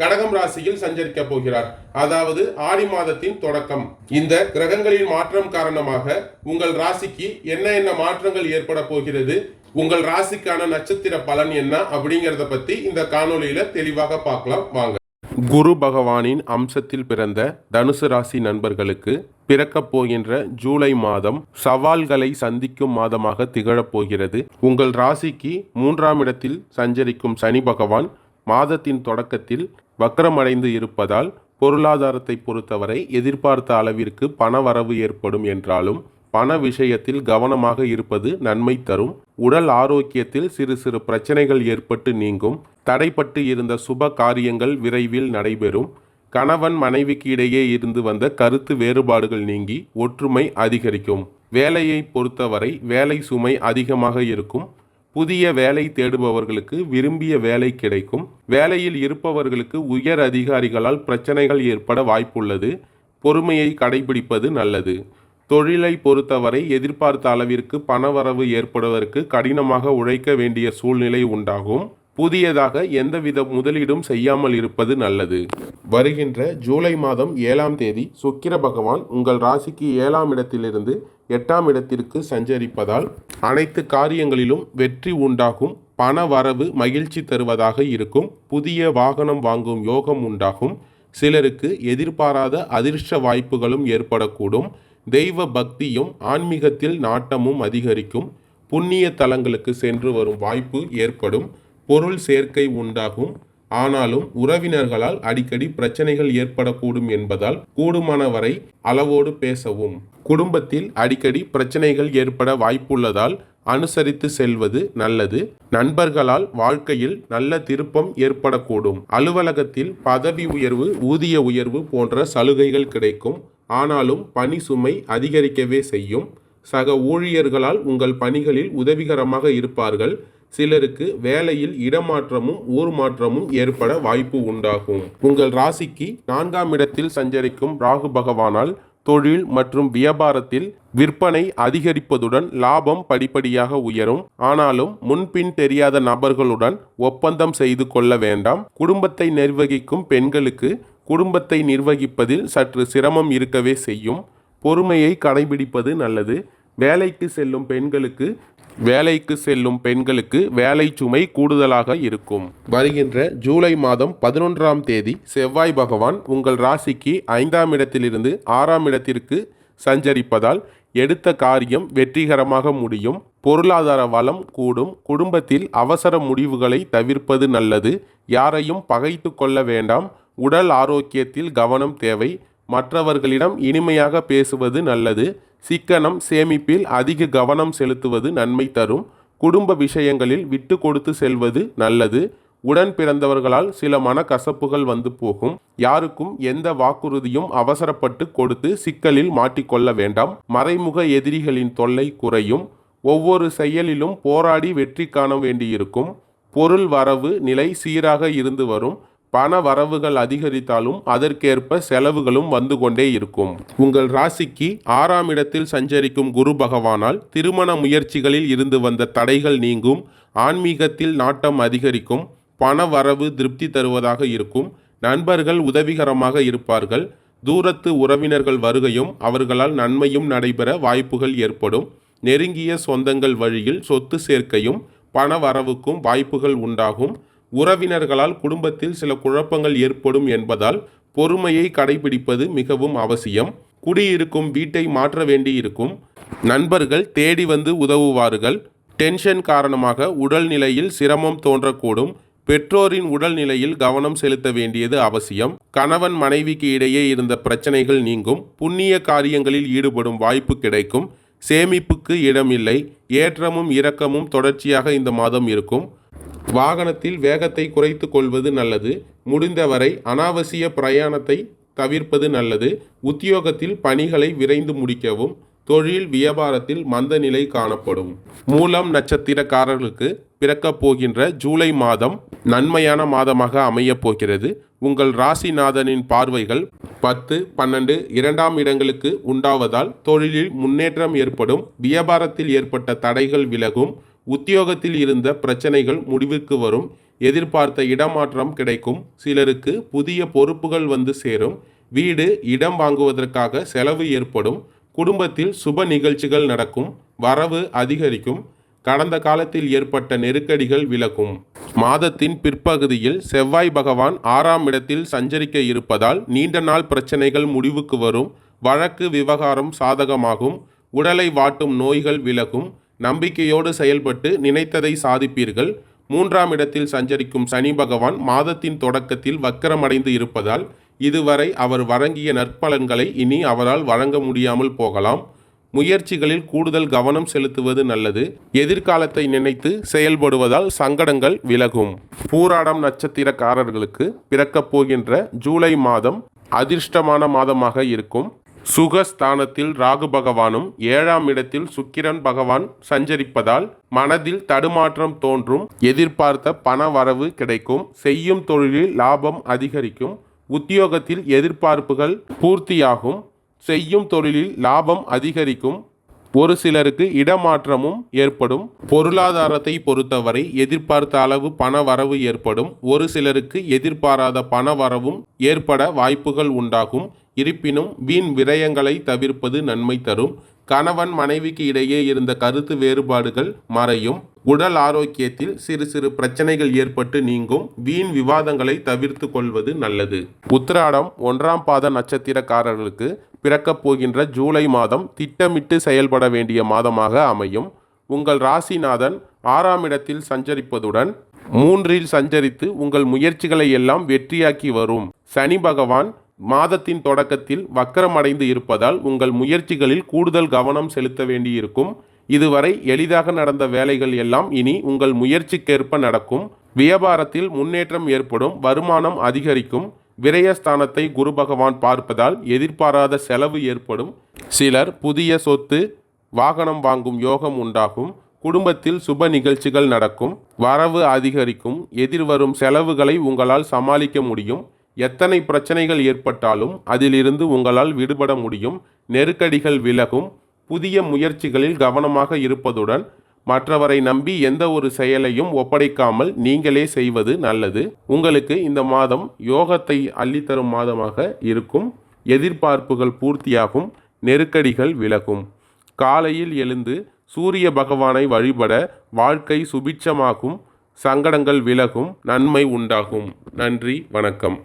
கடகம் ராசியில் சஞ்சரிக்க போகிறார். அதாவது ஆடி மாதத்தின் தொடக்கம். இந்த கிரகங்களின் மாற்றம் காரணமாக உங்கள் ராசிக்கு என்ன என்ன மாற்றங்கள் ஏற்பட போகிறது? உங்கள் ராசிக்கான நட்சத்திர பலன் என்ன? அப்படிங்கறத பத்தி இந்த காணொலியில தெளிவாக பார்க்கலாம். வாங்க. குரு பகவானின் அம்சத்தில் பிறந்த தனுசு ராசி நண்பர்களுக்கு பிறக்கப் போகின்ற ஜூலை மாதம் சவால்களை சந்திக்கும் மாதமாக திகழப் போகிறது. உங்கள் ராசிக்கு மூன்றாம் இடத்தில் சஞ்சரிக்கும் சனி பகவான் மாதத்தின் தொடக்கத்தில் வக்கரமடைந்து இருப்பதால் பொருளாதாரத்தை பொறுத்தவரை எதிர்பார்த்த அளவிற்கு பண வரவு ஏற்படும் என்றாலும் பண விஷயத்தில் கவனமாக இருப்பது நன்மை தரும். உடல் ஆரோக்கியத்தில் சிறு சிறு பிரச்சனைகள் ஏற்பட்டு நீங்கும். தடைப்பட்டு இருந்த சுப காரியங்கள் விரைவில் நடைபெறும். கணவன் மனைவிக்கு இடையே இருந்து வந்த கருத்து வேறுபாடுகள் நீங்கி ஒற்றுமை அதிகரிக்கும். வேலையை பொறுத்தவரை வேலை சுமை அதிகமாக இருக்கும். புதிய வேலை தேடுபவர்களுக்கு விரும்பிய வேலை கிடைக்கும். வேலையில் இருப்பவர்களுக்கு உயர் அதிகாரிகளால் பிரச்சனைகள் ஏற்பட வாய்ப்புள்ளது. பொறுமையை கடைபிடிப்பது நல்லது. தொழிலை பொறுத்தவரை எதிர்பார்த்த அளவிற்கு பணவரவு ஏற்படுவதற்கு கடினமாக உழைக்க வேண்டிய சூழ்நிலை உண்டாகும். புதியதாக எந்தவித முதலீடும் செய்யாமல் இருப்பது நல்லது. வருகின்ற ஜூலை மாதம் ஏழாம் தேதி சுக்கிர பகவான் உங்கள் ராசிக்கு ஏழாம் இடத்திலிருந்து எட்டாம் இடத்திற்கு சஞ்சரிப்பதால் அனைத்து காரியங்களிலும் வெற்றி உண்டாகும் பண வரவு மகிழ்ச்சி தருவதாக இருக்கும் புதிய வாகனம் வாங்கும் யோகம் உண்டாகும் சிலருக்கு எதிர்பாராத அதிர்ஷ்ட வாய்ப்புகளும் ஏற்படக்கூடும் தெய்வ பக்தியும் ஆன்மீகத்தில் நாட்டமும் அதிகரிக்கும் புண்ணிய தலங்களுக்கு சென்று வரும் வாய்ப்பு ஏற்படும் பொருள் சேர்க்கை உண்டாகும். ஆனாலும் உறவினர்களால் அடிக்கடி பிரச்சனைகள் ஏற்படக்கூடும் என்பதால் கூடுமானவரை அளவோடு பேசவும். குடும்பத்தில் அடிக்கடி பிரச்சனைகள் ஏற்பட வாய்ப்புள்ளதால் அனுசரித்து செல்வது நல்லது. நண்பர்களால் வாழ்க்கையில் நல்ல திருப்பம் ஏற்படக்கூடும். அலுவலகத்தில் பதவி உயர்வு ஊதிய உயர்வு போன்ற சலுகைகள் கிடைக்கும். ஆனாலும் பணி சுமை அதிகரிக்கவே செய்யும். சக ஊழியர்களால் உங்கள் பணிகளில் உதவிகரமாக இருப்பார்கள். சிலருக்கு வேலையில் இடமாற்றமும் ஊர் மாற்றமும் ஏற்பட வாய்ப்பு உண்டாகும். உங்கள் ராசிக்கு நான்காம் இடத்தில் சஞ்சரிக்கும் ராகு பகவானால் தொழில் மற்றும் வியாபாரத்தில் விற்பனை அதிகரிப்பதுடன் லாபம் படிப்படியாக உயரும். ஆனாலும் முன்பின் தெரியாத நபர்களுடன் ஒப்பந்தம் செய்து கொள்ள வேண்டாம். குடும்பத்தை நிர்வகிக்கும் பெண்களுக்கு குடும்பத்தை நிர்வகிப்பதில் சற்று சிரமம் இருக்கவே செய்யும். பொறுமையை கடைபிடிப்பது நல்லது. வேலைக்கு செல்லும் பெண்களுக்கு வேலைக்கு செல்லும் பெண்களுக்கு வேலை சுமை கூடுதலாக இருக்கும். வருகின்ற ஜூலை மாதம் பதினொன்றாம் தேதி செவ்வாய் பகவான் உங்கள் ராசிக்கு ஐந்தாம் இடத்திலிருந்து ஆறாம் இடத்திற்கு சஞ்சரிப்பதால் எடுத்த காரியம் வெற்றிகரமாக முடியும். பொருளாதார வளம் கூடும். குடும்பத்தில் அவசர முடிவுகளை தவிர்ப்பது நல்லது. யாரையும் பகைத்து கொள்ள வேண்டாம். உடல் ஆரோக்கியத்தில் கவனம் தேவை. மற்றவர்களிடம் இனிமையாக பேசுவது நல்லது. சிக்கனம் சேமிப்பில் அதிக கவனம் செலுத்துவது நன்மை தரும். குடும்ப விஷயங்களில் விட்டு கொடுத்து செல்வது நல்லது. உடன் பிறந்தவர்களால் சில மனக்கசப்புகள் வந்து போகும். யாருக்கும் எந்த வாக்குறுதியும் அவசரப்பட்டு கொடுத்து சிக்கலில் மாட்டிக்கொள்ள வேண்டாம். மறைமுக எதிரிகளின் தொல்லை குறையும். ஒவ்வொரு செயலிலும் போராடி வெற்றி காண வேண்டியிருக்கும். பொருள் வரவு நிலை சீராக இருந்து வரும். பண வரவுகள் அதிகரித்தாலும் அதற்கேற்ப செலவுகளும் வந்து கொண்டே இருக்கும். உங்கள் ராசிக்கு ஆறாம் இடத்தில் சஞ்சரிக்கும் குரு பகவானால் திருமண முயற்சிகளில் இருந்து வந்த தடைகள் நீங்கும் ஆன்மீகத்தில் நாட்டம் அதிகரிக்கும் பண வரவு திருப்தி தருவதாக இருக்கும் நண்பர்கள் உதவிகரமாக இருப்பார்கள் தூரத்து உறவினர்கள் வருகையும் அவர்களால் நன்மையும் நடைபெற வாய்ப்புகள் ஏற்படும் நெருங்கிய சொந்தங்கள் வழியில் சொத்து சேர்க்கையும் பண வரவுக்கும் வாய்ப்புகள் உண்டாகும் உறவினர்களால் குடும்பத்தில் சில குழப்பங்கள் ஏற்படும் என்பதால் பொறுமையை கடைபிடிப்பது மிகவும் அவசியம். குடியிருக்கும் வீட்டை மாற்ற வேண்டியிருக்கும். நண்பர்கள் தேடி வந்து உதவுவார்கள். டென்ஷன் காரணமாக உடல்நிலையில் சிரமம் தோன்றக்கூடும். பெற்றோரின் உடல்நிலையில் கவனம் செலுத்த வேண்டியது அவசியம். கணவன் மனைவிக்கு இடையே இருந்த பிரச்சனைகள் நீங்கும். புண்ணிய காரியங்களில் ஈடுபடும் வாய்ப்பு கிடைக்கும். சேமிப்புக்கு இடமில்லை. ஏற்றமும் இரக்கமும் தொடர்ச்சியாக இந்த மாதம் இருக்கும். வாகனத்தில் வேகத்தை குறைத்து கொள்வது நல்லது முடிந்தவரை அனாவசிய பிரயாணத்தை தவிர்ப்பது நல்லது உத்தியோகத்தில் பணிகளை விரைந்து முடிக்கவும் தொழில் வியாபாரத்தில் மந்த நிலை காணப்படும். மூலம் நட்சத்திரக்காரர்களுக்கு பிறக்கப் போகின்ற ஜூலை மாதம் நன்மையான மாதமாக அமையப் போகிறது. உங்கள் ராசிநாதனின் பார்வைகள் பத்து பன்னெண்டு இரண்டாம் இடங்களுக்கு உண்டாவதால் தொழிலில் முன்னேற்றம் ஏற்படும் வியாபாரத்தில் ஏற்பட்ட தடைகள் விலகும் உத்தியோகத்தில் இருந்த பிரச்சனைகள் முடிவுக்கு வரும். எதிர்பார்த்த இடமாற்றம் கிடைக்கும். சிலருக்கு புதிய பொறுப்புகள் வந்து சேரும். வீடு இடம் வாங்குவதற்காக செலவு ஏற்படும். குடும்பத்தில் சுப நிகழ்ச்சிகள் நடக்கும். வரவு அதிகரிக்கும். கடந்த காலத்தில் ஏற்பட்ட நெருக்கடிகள் விலகும். மாதத்தின் பிற்பகுதியில் செவ்வாய் பகவான் ஆறாம் இடத்தில் சஞ்சரிக்க இருப்பதால் நீண்ட நாள் பிரச்சனைகள் முடிவுக்கு வரும். வழக்கு விவகாரம் சாதகமாகும். உடலை வாட்டும் நோய்கள் விலகும். நம்பிக்கையோடு செயல்பட்டு நினைத்ததை சாதிப்பீர்கள். மூன்றாம் இடத்தில் சஞ்சரிக்கும் சனி பகவான் மாதத்தின் தொடக்கத்தில் வக்கரமடைந்து இருப்பதால் இதுவரை அவர் வழங்கிய நற்பலன்களை இனி அவரால் வழங்க முடியாமல் போகலாம். முயற்சிகளில் கூடுதல் கவனம் செலுத்துவது நல்லது. எதிர்காலத்தை நினைத்து செயல்படுவதால் சங்கடங்கள் விலகும். பூராடம் நட்சத்திரக்காரர்களுக்கு பிறக்கப் போகின்ற ஜூலை மாதம் அதிர்ஷ்டமான மாதமாக இருக்கும். சுகஸ்தானத்தில் ராகு பகவானும் ஏழாம் இடத்தில் சுக்கிரன் பகவான் சஞ்சரிப்பதால் மனதில் தடுமாற்றம் தோன்றும். எதிர்பார்த்த பண வரவு கிடைக்கும். செய்யும் தொழிலில் லாபம் அதிகரிக்கும். உத்தியோகத்தில் எதிர்பார்ப்புகள் பூர்த்தியாகும். செய்யும் தொழிலில் லாபம் அதிகரிக்கும். ஒரு சிலருக்கு இடமாற்றமும் ஏற்படும். பொருளாதாரத்தை பொறுத்தவரை எதிர்பார்த்த அளவு பண வரவு ஏற்படும். ஒரு சிலருக்கு எதிர்பாராத பண வரவும் ஏற்பட வாய்ப்புகள் உண்டாகும். இருப்பினும் வீண் விரயங்களை தவிர்ப்பது நன்மை தரும். கணவன் மனைவிக்கு இடையே இருந்த கருத்து வேறுபாடுகள் மறையும். உடல் ஆரோக்கியத்தில் சிறு சிறு பிரச்சனைகள் ஏற்பட்டு நீங்கும். வீண் விவாதங்களை தவிர்த்து கொள்வது நல்லது. உத்திராடம் ஒன்றாம் பாத நட்சத்திரக்காரர்களுக்கு பிறக்கப் போகின்ற ஜூலை மாதம் திட்டமிட்டு செயல்பட வேண்டிய மாதமாக அமையும். உங்கள் ராசிநாதன் ஆறாம் இடத்தில் சஞ்சரிப்பதுடன் மூன்றில் சஞ்சரித்து உங்கள் முயற்சிகளை எல்லாம் வெற்றியாக்கி வரும். சனி பகவான் மாதத்தின் தொடக்கத்தில் வக்கரமடைந்து இருப்பதால் உங்கள் முயற்சிகளில் கூடுதல் கவனம் செலுத்த வேண்டியிருக்கும். இதுவரை எளிதாக நடந்த வேலைகள் எல்லாம் இனி உங்கள் முயற்சிக்கேற்ப நடக்கும். வியாபாரத்தில் முன்னேற்றம் ஏற்படும் வருமானம் அதிகரிக்கும். விரயஸ்தானத்தை குரு பகவான் பார்ப்பதால் எதிர்பாராத செலவு ஏற்படும். சிலர் புதிய சொத்து வாகனம் வாங்கும் யோகம் உண்டாகும். குடும்பத்தில் சுப நிகழ்ச்சிகள் நடக்கும். வரவு அதிகரிக்கும். எதிர்வரும் செலவுகளை உங்களால் சமாளிக்க முடியும். எத்தனை பிரச்சனைகள் ஏற்பட்டாலும் அதிலிருந்து உங்களால் விடுபட முடியும். நெருக்கடிகள் விலகும். புதிய முயற்சிகளில் கவனமாக இருப்பதுடன் மற்றவரை நம்பி எந்த ஒரு செயலையும் ஒப்படைக்காமல் நீங்களே செய்வது நல்லது. உங்களுக்கு இந்த மாதம் யோகத்தை அள்ளித்தரும் மாதமாக இருக்கும். எதிர்பார்ப்புகள் பூர்த்தியாகும். நெருக்கடிகள் விலகும். காலையில் எழுந்து சூரிய பகவானை வழிபட வாழ்க்கை சுபிட்சமாகும். சங்கடங்கள் விலகும். நன்மை உண்டாகும். நன்றி. வணக்கம்.